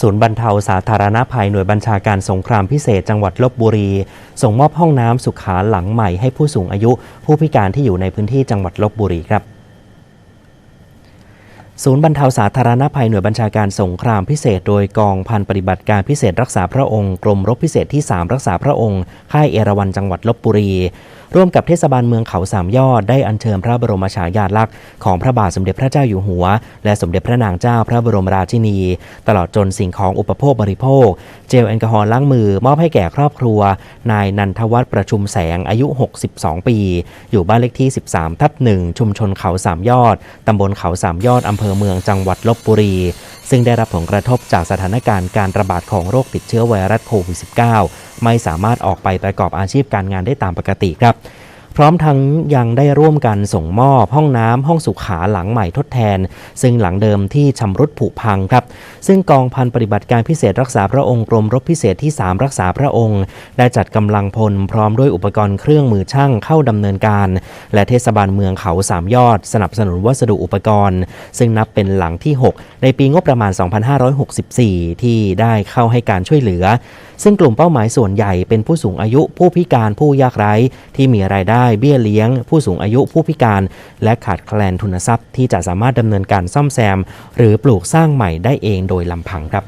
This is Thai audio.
ศูนย์บรรเทาสาธารณภัยหน่วยบัญชาการสงครามพิเศษจังหวัดลบบุรี ส่งมอบห้องน้ำสุขาหลังใหม่ให้ผู้สูงอายุ ผู้พิการที่อยู่ในพื้นที่จังหวัดลบบุรีครับศูนย์บรรเทาสาธารณภัยหน่วยบัญชาการสงครามพิเศษ โดยกองพันปฏิบัติการพิเศษรักษาพระองค์ กรมรบพิเศษที่ 3 รักษาพระองค์ ค่ายเอราวัณจังหวัดลบบุรี ร่วมกับเทศบาลเมืองเขาสามยอดได้อัญเชิญพระบรมฉายาลักษณ์ของพระบาทสมเด็จพระเจ้าอยู่หัว และสมเด็จพระนางเจ้าพระบรมราชินี ตลอดจนสิ่งของอุปโภคบริโภค เจลแอลกอฮอล์ล้างมือ มอบให้แก่ครอบครัว นายนันทวัฒน์ประชุมแสงอายุ 62 ปี อยู่บ้านเลขที่ 13 ทับ1ชุมชนเขาสามยอดตำบลเขาสามยอดอำเภอเมืองจังหวัดลบบุรี ซึ่งได้รับผลกระทบจากสถานการณ์การระบาดของโรคติดเชื้อไวรัสโควิด -19 ไม่สามารถออกไปประกอบอาชีพการงานได้ตามปกติครับ ร้อมทั้งยังได้ร่วมกันส่งมอบห้องน้ำห้องสุขาหลังใหม่ทดแทน ซึ่งหลังเดิมที่ชำรุดผุพังครับ ซึ่งกองพันปฏิบัติการพิเศษรักษาพระองค์กรมรบพิเศษที่ 3 รักษาพระองค์ ได้จัดกำลังพลพร้อมด้วยอุปกรณ์เครื่องมือช่างเข้าดำเนินการ และเทศบาลเมืองเขาสามยอด สนับสนุนวัสดุอุปกรณ์ ซึ่งนับเป็นหลังที่ 6 ในปีงบประมาณ 2564 ที่ได้เข้าให้การช่วยเหลือ ซึ่งกลุ่มเป้าหมายส่วนใหญ่เป็นผู้สูงอายุผู้พิการผู้ยากไร้ที่มีรายได้เบี้ยเลี้ยง ผู้สูงอายุผู้พิการ และขาดแคลนทุนทรัพย์ที่จะสามารถดำเนินการซ่อมแซม หรือปลูกสร้างใหม่ได้เองโดยลำพังครับ